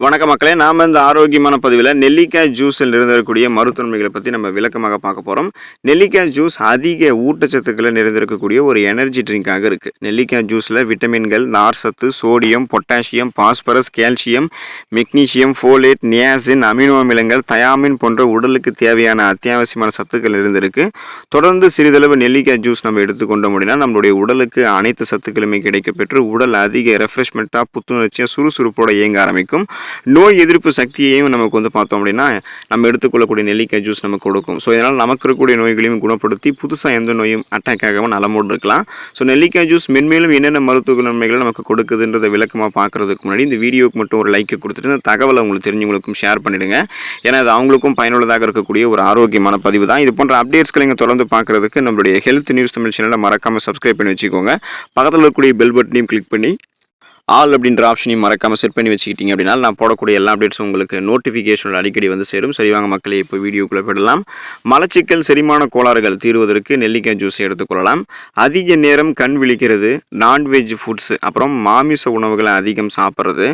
வணக்க மக்களே நாம் இந்த ஆரோக்கியமான பதிவில் நெல்லிக்காய் ஜூஸில் இருந்திருக்கக்கூடிய மருத்துவமைகளை பற்றி நம்ம விளக்கமாக பார்க்க போகிறோம் நெல்லிக்காய் ஜூஸ் அதிக ஊட்டச்சத்துக்களை நிறைந்திருக்கக்கூடிய ஒரு எனர்ஜி ட்ரிங்காக இருக்குது நெல்லிக்காய் ஜூஸில் விட்டமின்கள் நார் சத்து sodium potassium phosphorus calcium magnesium folate niacin amino அமிலங்கள் தயாமின் போன்ற உடலுக்கு தேவையான அத்தியாவசியமான சத்துக்கள் இருந்திருக்கு தொடர்ந்து சிறிதளவு நெல்லிக்காய் ஜூஸ் நம்ம எடுத்துக்கொண்டோம் அப்படின்னா நம்மளுடைய உடலுக்கு அனைத்து சத்துக்களுமே கிடைக்கப்பெற்று உடல் அதிக ரெஃப்ரெஷ்மெண்ட்டாக புத்துணர்ச்சியாக சுறுசுறுப்போட இயங்க ஆரம்பிக்கும். நோய் எதிர்ப்பு சக்தியையும் நமக்கு வந்து பார்த்தோம் அப்படின்னா நம்ம எடுத்துக்கொள்ளக்கூடிய நெல்லிக்காய் ஜூஸ் நமக்கு கொடுக்கும். ஸோ இதனால் நமக்கு இருக்கக்கூடிய நோய்களையும் குணப்படுத்தி புதுசாக எந்த நோயும் அட்டாக் ஆகாமல் நலமோடு இருக்கலாம். ஸோ நெல்லிக்காய் ஜூஸ் மென்மேலும் என்னென்ன மருத்துவ நன்மைகளை நமக்கு கொடுக்குதுன்றதை விளக்கமாக பார்க்குறதுக்கு முன்னாடி இந்த வீடியோக்கு மட்டும் ஒரு லைக்கை கொடுத்துட்டு இந்த தகவலை உங்களுக்கு தெரிஞ்சவங்களுக்கும் ஷேர் பண்ணிவிடுங்க ஏன்னா அது அவங்களுக்கும் பயனுள்ளதாக இருக்கக்கூடிய ஒரு ஆரோக்கியமான பதிவு தான். இது போன்ற அப்டேட்ஸ்களை நீங்கள் தொடர்ந்து பார்க்குறதுக்கு நம்மளுடைய ஹெல்த் நியூஸ் தமிழ் சேனலை மறக்காமல் சப்ஸ்கிரைப் பண்ணி வச்சுக்கோங்க. பக்கத்தில் இருக்கக்கூடிய பெல் பட்டனையும் கிளிக் பண்ணி ஆல் அப்படின்ற ஆப்ஷனையும் மறக்காமல் செட் பண்ணி வச்சுக்கிட்டீங்க அப்படின்னா நான் போடக்கூடிய எல்லா அப்டேட்ஸும் உங்களுக்கு நோட்டிஃபிகேஷன் அடிக்கடி வந்து சேரும். சரி வாங்க மக்களே இப்போ வீடியோக்குள்ளே போயிடலாம். மலச்சிக்கல் செரிமான கோளாறுகள் தீர்வதற்கு நெல்லிக்காய் ஜூஸை எடுத்துக்கொள்ளலாம் அதிக நேரம் கண் விழிக்கிறது நான்வெஜ் ஃபுட்ஸு அப்புறம் மாமிச உணவுகளை அதிகம் சாப்பிட்றது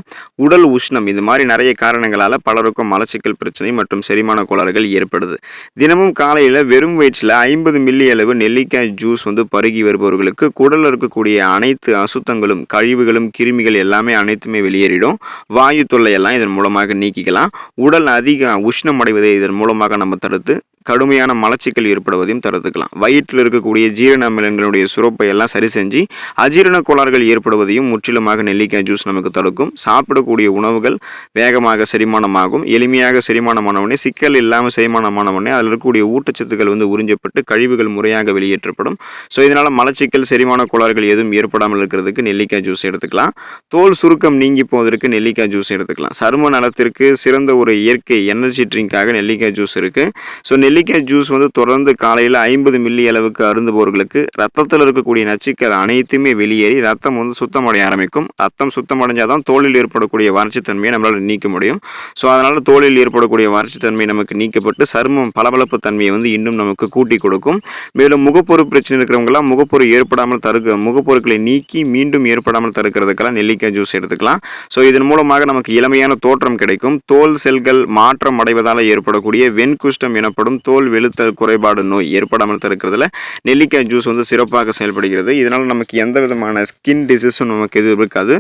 உடல் உஷ்ணம் இது மாதிரி நிறைய காரணங்களால் பலருக்கும் மலச்சிக்கல் பிரச்சனை மற்றும் செரிமான கோளாறுகள் ஏற்படுது. தினமும் காலையில் வெறும் வயிற்றில் ஐம்பது மில்லி அளவு நெல்லிக்காய் ஜூஸ் வந்து பருகி வருபவர்களுக்கு குடலில் இருக்கக்கூடிய அனைத்து அசுத்தங்களும் கழிவுகளும் கிருமி கிருமிகள் எல்லாமே அனைத்துமே வெளியேறிடும். வாயு தொல்லையெல்லாம் இதன் மூலமாக நீக்கிக்கலாம். உடல் அதிக உஷ்ணம் அடைவதை இதன் மூலமாக நம்ம தடுத்து கடுமையான மலச்சிக்கல் ஏற்படுவதையும் தடுத்துக்கலாம். வயிற்றில் இருக்கக்கூடிய ஜீரண அமிலங்களுடைய சுரப்பை எல்லாம் சரி செஞ்சு அஜீரண கோளாறுகள் ஏற்படுவதையும் முற்றிலுமாக நெல்லிக்காய் ஜூஸ் நமக்கு தடுக்கும். சாப்பிடக்கூடிய உணவுகள் வேகமாக செரிமானமாகும். எளிமையாக செரிமானமானவனே சிக்கல் இல்லாமல் செரிமானமானவனே அதில் இருக்கக்கூடிய ஊட்டச்சத்துக்கள் வந்து உறிஞ்சப்பட்டு கழிவுகள் முறையாக வெளியேற்றப்படும். ஸோ இதனால் மலச்சிக்கல் செரிமான கோளாறுகள் எதுவும் ஏற்படாமல் இருக்கிறதுக்கு நெல்லிக்காய் ஜூஸ் எடுத்துக்கலாம். தோல் சுருக்கம் நீங்கி போவதற்கு நெல்லிக்காய் ஜூஸ் எடுத்துக்கலாம். சரும நலத்திற்கு சிறந்த ஒரு இயற்கை எனர்ஜி ட்ரிங்காக நெல்லிக்காய் ஜூஸ் இருக்குது ஸோ நெல்லிக்காய் ஜூஸ் வந்து தொடர்ந்து காலையில் ஐம்பது மில்லி அளவுக்கு அருந்துபவர்களுக்கு ரத்தத்தில் இருக்கக்கூடிய நச்சுக்கள் அனைத்துமே வெளியேறி ரத்தம் வந்து சுத்தமடைய ஆரம்பிக்கும். ரத்தம் சுத்தமடைஞ்சால் தான் தோலில் ஏற்படக்கூடிய வறட்சித்தன்மையை நம்மளால் நீக்க முடியும். ஸோ அதனால் தோலில் ஏற்படக்கூடிய வறட்சித்தன்மை நமக்கு நீக்கப்பட்டு சருமம் பளபளப்பு தன்மையை வந்து இன்னும் நமக்கு கூட்டி கொடுக்கும். மேலும் முகப்பொரு பிரச்சனை இருக்கிறவங்களாம் முகப்பொரு ஏற்படாமல் தடுக்க முகப்பொருட்களை நீக்கி மீண்டும் ஏற்படாமல் தடுக்கிறதுக்கெல்லாம் நெல்லிக்காய் ஜூஸ் எடுத்துக்கலாம். ஸோ இதன் மூலமாக நமக்கு இளமையான தோற்றம் கிடைக்கும். தோல் செல்கள் மாற்றம் அடைவதால் ஏற்படக்கூடிய வெண்குஷ்டம் எனப்படும் தோல் வெளுத்தல் குறைபாடு நோய் ஏற்படாமல் தடுக்கிறதுல நெல்லிக்காய் ஜூஸ் வந்து சிறப்பாக செயல்படுகிறது. இதனால் நமக்கு எந்த விதமான ஸ்கின் டிசீஸும் நமக்கு எதுவும் இருக்காது.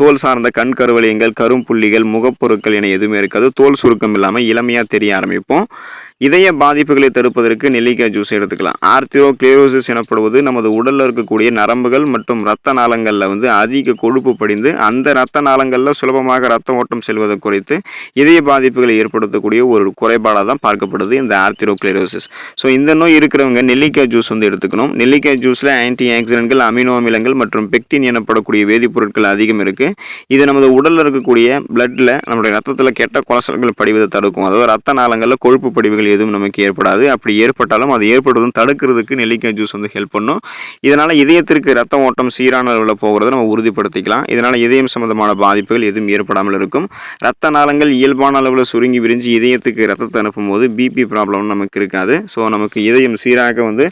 தோல் சார்ந்த கண் கருவளையங்கள் கரும்புள்ளிகள் முகப்பொருட்கள் என எதுவுமே இருக்காது. தோல் சுருக்கம் இல்லாமல் இளமையாக தெரிய ஆரம்பிப்போம். இதய பாதிப்புகளை தடுப்பதற்கு நெல்லிக்காய் ஜூஸ் எடுத்துக்கலாம். ஆர்த்திரோ கிளேரோசிஸ் எனப்படுவது நமது உடலில் இருக்கக்கூடிய நரம்புகள் மற்றும் இரத்த நாளங்களில் வந்து அதிக கொழுப்பு படிந்து அந்த இரத்த நாளங்களில் சுலபமாக ரத்த ஓட்டம் செல்வதை குறைத்து இதய பாதிப்புகளை ஏற்படுத்தக்கூடிய ஒரு குறைபாடாக தான் பார்க்கப்படுது இந்த ஆர்த்திரோ கிளேரோசிஸ் ஸோ இந்த நோய் இருக்கிறவங்க நெல்லிக்காய் ஜூஸ் வந்து எடுத்துக்கணும். நெல்லிக்காய் ஜூஸில் ஆன்டி ஆக்சிடென்ட்கள் அமினோ அமிலங்கள் மற்றும் பெக்டின் எனப்படக்கூடிய வேதிப்பொருட்கள் அதிகம் இருக்குது இது நமது உடலில் இருக்கக்கூடிய பிளட்டில் நம்முடைய ரத்தத்தில் கெட்ட கொலஸ்ட்ரால்கள் படிவதை தடுக்கும். அதாவது ரத்த நாளங்களில் கொழுப்பு படிவுகள் எதுவும் நமக்கு ஏற்படாது. அப்படி ஏற்பட்டாலும் அது ஏற்படுவதும் தடுக்கிறதுக்கு நெல்லிக்காய் ஜூஸ் வந்து ஹெல்ப் பண்ணும். இதனால் இதயத்திற்கு ரத்த ஓட்டம் சீரான அளவில் போகிறத நம்ம உறுதிப்படுத்திக்கலாம். இதனால் இதயம் சம்பந்தமான பாதிப்புகள் எதுவும் ஏற்படாமல் இருக்கும். ரத்த நாளங்கள் இயல்பான அளவில் சுருங்கி விரிஞ்சு இதயத்துக்கு ரத்தத்தை அனுப்பும்போது பிபி ப்ராப்ளம் நமக்கு இருக்காது. ஸோ நமக்கு இதயம் சீராக வந்து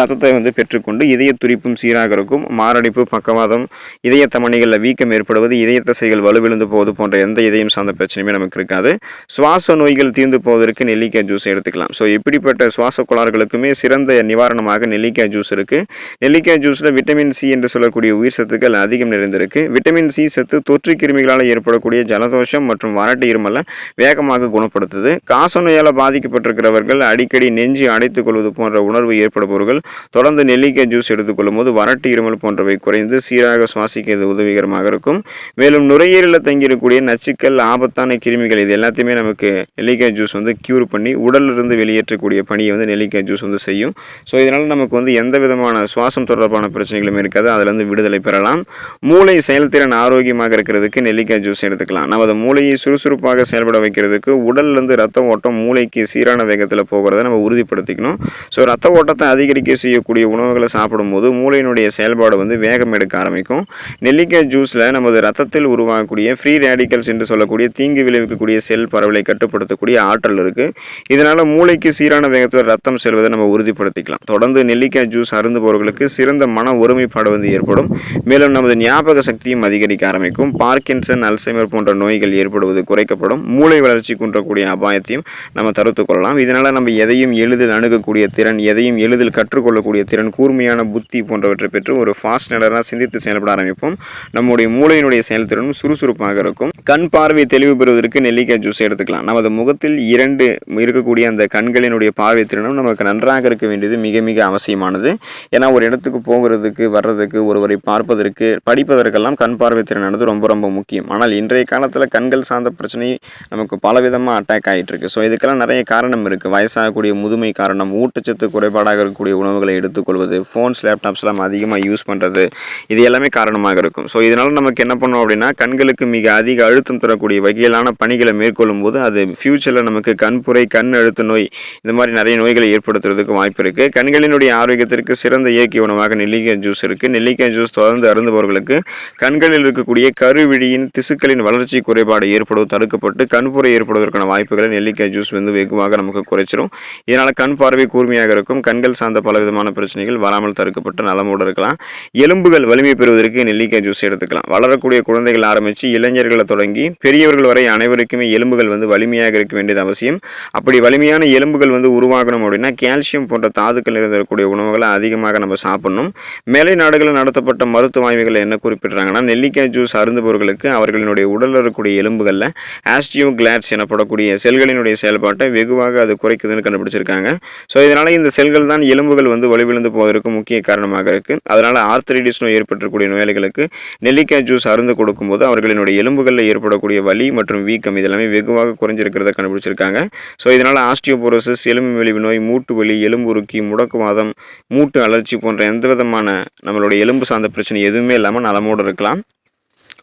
ரத்தத்தை வந்து பெற்றுக்கொண்டு இதய துடிப்பும் சீராக இருக்கும். மாரடைப்பு பக்கவாதம் இதய தமணிகளில் வீக்கம் ஏற்படுவது இதய தசைகள் வலுவிழுந்து போவது போன்ற எந்த இதயம் சார்ந்த பிரச்சனையுமே நமக்கு இருக்காது. சுவாச நோய்கள் தீர்ந்து போவதற்கு நெல்லிக்காய் ஜூஸ் எடுத்துக்கலாம். ஸோ இப்படிப்பட்ட சுவாச கோளாறுகளுக்குமே சிறந்த நிவாரணமாக நெல்லிக்காய் ஜூஸ் இருக்குது நெல்லிக்காய் ஜூஸில் விட்டமின் சி என்று சொல்லக்கூடிய உயிர் சத்துக்கள் அதிகம் நிறைந்திருக்கு. விட்டமின் சி சத்து தொற்று கிருமிகளால் ஏற்படக்கூடிய ஜலதோஷம் மற்றும் வறட்டு இருமலை வேகமாக குணப்படுத்துது. காச நோயால் பாதிக்கப்பட்டிருக்கிறவர்கள் அடிக்கடி நெஞ்சு அடைத்துக் கொள்வது போன்ற உணர்வு ஏற்படுபவர்கள் தொடர்ந்து நெல்லிக்காய் ஜூஸ் எடுத்துக்கொள்ளும் போது வறட்டு இருமல் போன்றவை குறைந்து சீராக சுவாசிக்க இது உதவிகரமாக இருக்கும். மேலும் நுரையீரலில் தங்கியிருக்கக்கூடிய நச்சுக்கள் ஆபத்தான கிருமிகள் இது எல்லாத்தையுமே நமக்கு நெல்லிக்காய் ஜூஸ் வந்து க்யூர் பண்ணி உடலிலிருந்து வெளியேற்றக்கூடிய பணியை வந்து நெல்லிக்காய் ஜூஸ் வந்து செய்யும். ஸோ இதனால் நமக்கு வந்து எந்த விதமான சுவாசம் தொடர்பான பிரச்சனைகளும் இருக்காது. அதிலிருந்து விடுதலை பெறலாம். மூளை செயல்திறன் ஆரோக்கியமாக இருக்கிறதுக்கு நெல்லிக்காய் ஜூஸ் எடுத்துக்கலாம். நமது மூளையை சுறுசுறுப்பாக செயல்பட வைக்கிறதுக்கு உடல்லிருந்து ரத்த ஓட்டம் மூளைக்கு சீரான வேகத்தில் போகிறத நம்ம உறுதிப்படுத்திக்கணும். ஸோ ரத்த ஓட்டத்தை அதிகரிக்க செய்யக்கூடிய உணவுகளை சாப்பிடும்போது மூளையினுடைய செயல்பாடு வந்து வேகம் எடுக்க ஆரம்பிக்கும். நெல்லிக்காய் ஜூஸில் நமது நமது ரத்தத்தில் உருவாகக்கூடிய ஃப்ரீ ரேடிக்கல்ஸ் என்று சொல்லக்கூடிய தீங்கு விளைவிக்கக்கூடிய செல் பரவலை கட்டுப்படுத்தக்கூடிய ஆற்றல் இருக்குது இதனால் மூளைக்கு சீரான வேகத்தில் ரத்தம் செல்வதை நம்ம உறுதிப்படுத்திக்கலாம். தொடர்ந்து நெல்லிக்காய் ஜூஸ் அருந்துபவர்களுக்கு சிறந்த மன ஒருமைப்பாடு வந்து ஏற்படும். மேலும் நமது ஞாபக சக்தியும் அதிகரிக்க ஆரம்பிக்கும். பார்க்கின்சன் அல்சைமர் போன்ற நோய்கள் ஏற்படுவது குறைக்கப்படும். மூளை வளர்ச்சி குன்றக்கூடிய அபாயத்தையும் நம்ம தடுத்துக் கொள்ளலாம். இதனால் நம்ம எதையும் எளிதில் அணுகக்கூடிய திறன் எதையும் எளிதில் கற்றுக்கொள்ளக்கூடிய திறன் கூர்மையான புத்தி போன்றவற்றை பெற்று ஒரு ஃபாஸ்ட் நிலராக சிந்தித்து செயல்பட ஆரம்பிப்போம். நம்முடைய மூளை மூளையினுடைய செயல்திறனும் சுறுசுறுப்பாக இருக்கும். கண் பார்வை தெளிவு பெறுவதற்கு நெல்லிக்காய் ஜூஸ் எடுத்துக்கலாம். நமது முகத்தில் இரண்டு இருக்கக்கூடிய அந்த கண்களினுடைய பார்வை திறனும் நமக்கு நன்றாக இருக்க வேண்டியது மிக மிக அவசியமானது. ஏன்னா ஒரு இடத்துக்கு போகிறதுக்கு வர்றதுக்கு ஒருவரை பார்ப்பதற்கு படிப்பதற்கெல்லாம் கண் பார்வை திறனானது ரொம்ப ரொம்ப முக்கியம். ஆனால் இன்றைய காலத்தில் கண்கள் சார்ந்த பிரச்சனை நமக்கு பலவிதமாக அட்டாக் ஆகிட்டு இருக்கு ஸோ இதுக்கெல்லாம் நிறைய காரணம் இருக்குது வயசாகக்கூடிய முதுமை காரணம் ஊட்டச்சத்து குறைபாடாக இருக்கக்கூடிய உணவுகளை எடுத்துக்கொள்வது ஃபோன்ஸ் லேப்டாப்ஸ்லாம் அதிகமாக யூஸ் பண்ணுறது இது எல்லாமே காரணமாக இருக்கும். ஸோ இதனால் நமக்கு என்ன பண்ணோம் அப்படின்னா கண்களுக்கு மிக அதிக அழுத்தம் தரக்கூடிய வகையிலான பணிகளை மேற்கொள்ளும் போது அது ஃப்யூச்சரில் நமக்கு கண்புரை கண் அழுத்த நோய் இந்த மாதிரி நிறைய நோய்களை ஏற்படுத்துறதுக்கு வாய்ப்பு இருக்குது கண்களினுடைய ஆரோக்கியத்திற்கு சிறந்த இயற்கை உணவாக நெல்லிக்காய் ஜூஸ் இருக்குது நெல்லிக்காய் ஜூஸ் தொடர்ந்து அருந்துபவர்களுக்கு கண்களில் இருக்கக்கூடிய கருவிழியின் திசுக்களின் வளர்ச்சி குறைபாடு ஏற்படுவது தடுக்கப்பட்டு கண்புரை ஏற்படுவதற்கான வாய்ப்புகளை நெல்லிக்காய் ஜூஸ் வந்து வெகுவாக நமக்கு குறைச்சிரும். இதனால் கண் பார்வை கூர்மையாக இருக்கும். கண்கள் சார்ந்த பல விதமான பிரச்சனைகள் வராமல் தடுக்கப்பட்டு நலமோடு இருக்கலாம். எலும்புகள் வலிமை பெறுவதற்கு நெல்லிக்காய் ஜூஸ் எடுத்துக்கலாம். வளரக்கூடிய குழந்தைகள் ஆரம்பித்து இளைஞர்களை தொடங்கி பெரியவர்கள் வரை அனைவருக்குமே எலும்புகள் வந்து வலிமையாக இருக்க வேண்டியது அவசியம். அப்படி வலிமையான எலும்புகள் வந்து உருவாகணும் அப்படின்னா கால்சியம் போன்ற தாதுக்கள் இருந்திருக்கக்கூடிய உணவுகளை அதிகமாக நம்ம சாப்பிடணும். மேலை நாடுகளில் நடத்தப்பட்ட மருத்துவ ஆய்வுகளை என்ன குறிப்பிட்றாங்கன்னா நெல்லிக்காய் ஜூஸ் அருந்துபவர்களுக்கு அவர்களினுடைய உடலில் இருக்கக்கூடிய எலும்புகளில் ஆஸ்டியோ கிளாட்ஸ் எனப்படக்கூடிய செல்களினுடைய செயல்பாட்டை வெகுவாக அது குறைக்குதுன்னு கண்டுபிடிச்சிருக்காங்க. ஸோ இதனால் இந்த செல்கள் தான் எலும்புகள் வந்து வலிவிழுந்து போவதற்கு முக்கிய காரணமாக இருக்குது அதனால் ஆர்த்தரைடிஸ் நோய் ஏற்பட்டிருக்கக்கூடிய நோயாளிகளுக்கு நெல்லிக்காய் ஜூஸ் சார்ந்து கொடுக்கும்போது அவர்களினுடைய எலும்புகளில் ஏற்படக்கூடிய வலி மற்றும் வீக்கம் இதெல்லாமே வெகுவாக குறைஞ்சிருக்கிறத கண்டுபிடிச்சிருக்காங்க. ஸோ இதனால் ஆஸ்டியோபோரோசிஸ் எலும்பு மெலிவு நோய் மூட்டு வலி எலும்புருக்கி முடக்குவாதம் மூட்டு அலர்ச்சி போன்ற எந்த விதமான நம்மளுடைய எலும்பு சார்ந்த பிரச்சனை எதுவுமே இல்லாமல் நலமோடு இருக்கலாம்.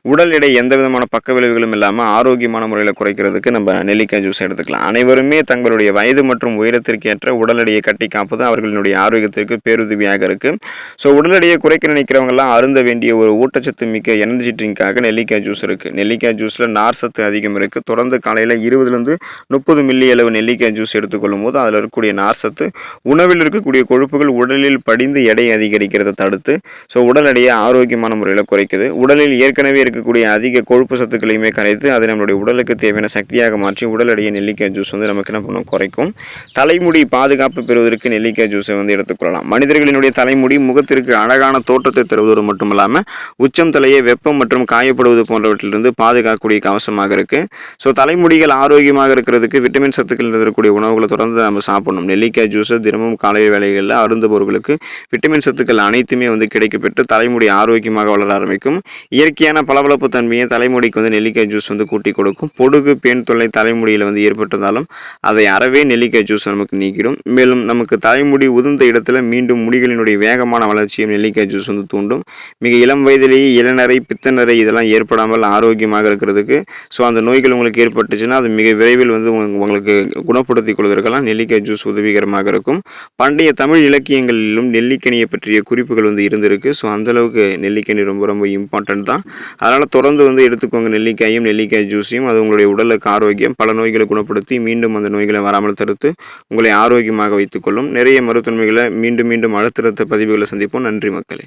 உடல் எடை எந்த விதமான பக்க விளைவுகளும் இல்லாமல் ஆரோக்கியமான முறையில் குறைக்கிறதுக்கு நம்ம நெல்லிக்காய் ஜூஸ் எடுத்துக்கலாம். அனைவருமே தங்களுடைய வயது மற்றும் உயரத்திற்கு ஏற்ற உடல் எடையை கட்டி காப்பது அவர்களுடைய ஆரோக்கியத்திற்கு பேருதவியாக இருக்குது ஸோ உடல் எடையை குறைக்க நினைக்கிறவங்கலாம் அருந்த வேண்டிய ஒரு ஊட்டச்சத்து மிக்க எனர்ஜி ட்ரிங்காக நெல்லிக்காய் ஜூஸ் இருக்குது நெல்லிக்காய் ஜூஸில் நார் சத்து அதிகம் இருக்குது தொடர்ந்து காலையில் இருபதுலேருந்து முப்பது மில்லி அளவு நெல்லிக்காய் ஜூஸ் எடுத்துக்கொள்ளும் போது அதில் இருக்கக்கூடிய நார் சத்து உணவில் இருக்கக்கூடிய கொழுப்புகள் உடலில் படிந்து எடையை அதிகரிக்கிறதை தடுத்து ஸோ உடல் எடையை ஆரோக்கியமான முறையில் குறைக்குது. உடலில் ஏற்கனவே இருக்கக்கூடிய அதிக கொழுப்பு சத்துக்களையுமே கரைத்து அது நம்மளுடைய உடலுக்கு தேவையான சக்தியாக மாற்றி உடல் எடையை நெல்லிக்காய் ஜூஸ் வந்து நமக்கு என்ன பண்ணும்? குறைக்கும். தலைமுடி பாதுகாப்பு பெறுவதற்கு நெல்லிக்காய் ஜூஸை வந்து எடுத்துக்கொள்ளலாம் மனிதர்களினுடைய தலைமுடி முகத்திற்கு அழகான தோற்றத்தை தருவதோடு மட்டுமல்லாமல் உச்சம் தலையை வெப்பம் மற்றும் காயப்படுவது போன்றவற்றிலிருந்து பாதுகாக்கக்கூடிய கவசமாக இருக்குது ஸோ தலைமுடிகள் ஆரோக்கியமாக இருக்கிறதுக்கு விட்டமின் சத்துக்கள் இருக்கக்கூடிய உணவுகளை தொடர்ந்து நம்ம சாப்பிடணும். நெல்லிக்காய் ஜூஸை தினமும் காலை வேலைகளில் அருந்துபவர்களுக்கு விட்டமின் சத்துக்கள் அனைத்துமே வந்து கிடைக்கப்பெற்று தலைமுடி ஆரோக்கியமாக வளர ஆரம்பிக்கும். இயற்கையான பல பளபளப்பு தன்மையை தலைமுடிக்கு வந்து நெல்லிக்காய் ஜூஸ் வந்து கூட்டி கொடுக்கும். பொடுகு பெண் தொல்லை தலைமுடியில் வந்து ஏற்பட்டிருந்தாலும் அதை அறவே நெல்லிக்காய் ஜூஸ் நமக்கு நீக்கிடும். மேலும் நமக்கு தலைமுடி உதிர்ந்த இடத்துல மீண்டும் முடிகளினுடைய வேகமான வளர்ச்சியும் நெல்லிக்காய் ஜூஸ் வந்து தூண்டும். மிக இளம் வயதிலேயே இளநரை பித்தநரை இதெல்லாம் ஏற்படாமல் ஆரோக்கியமாக இருக்கிறதுக்கு. ஸோ அந்த நோய்கள் உங்களுக்கு ஏற்பட்டுச்சுன்னா அது மிக விரைவில் வந்து உங்களுக்கு குணப்படுத்திக் கொள்வதற்கெல்லாம் நெல்லிக்காய் ஜூஸ் உதவிகரமாக இருக்கும். பண்டைய தமிழ் இலக்கியங்களிலும் நெல்லிக்கனியை பற்றிய குறிப்புகள் வந்து இருந்திருக்கு. ஸோ அந்தளவுக்கு நெல்லிக்கனி ரொம்ப ரொம்ப இம்பார்ட்டன்ட் தான். அதனால் தொடர்ந்து வந்து எடுத்துக்கோங்க நெல்லிக்காயும் நெல்லிக்காய் ஜூஸையும் அது உங்களுடைய உடலுக்கு ஆரோக்கியம் பல நோய்களை குணப்படுத்தி மீண்டும் அந்த நோய்களை வராமல் தடுத்து உங்களை ஆரோக்கியமாக வைத்துக்கொள்ளும். நிறைய மருத்துவமைகளை மீண்டும் மீண்டும் அடுத்தடுத்த பதிவுகளை சந்திப்போம். நன்றி மக்களே.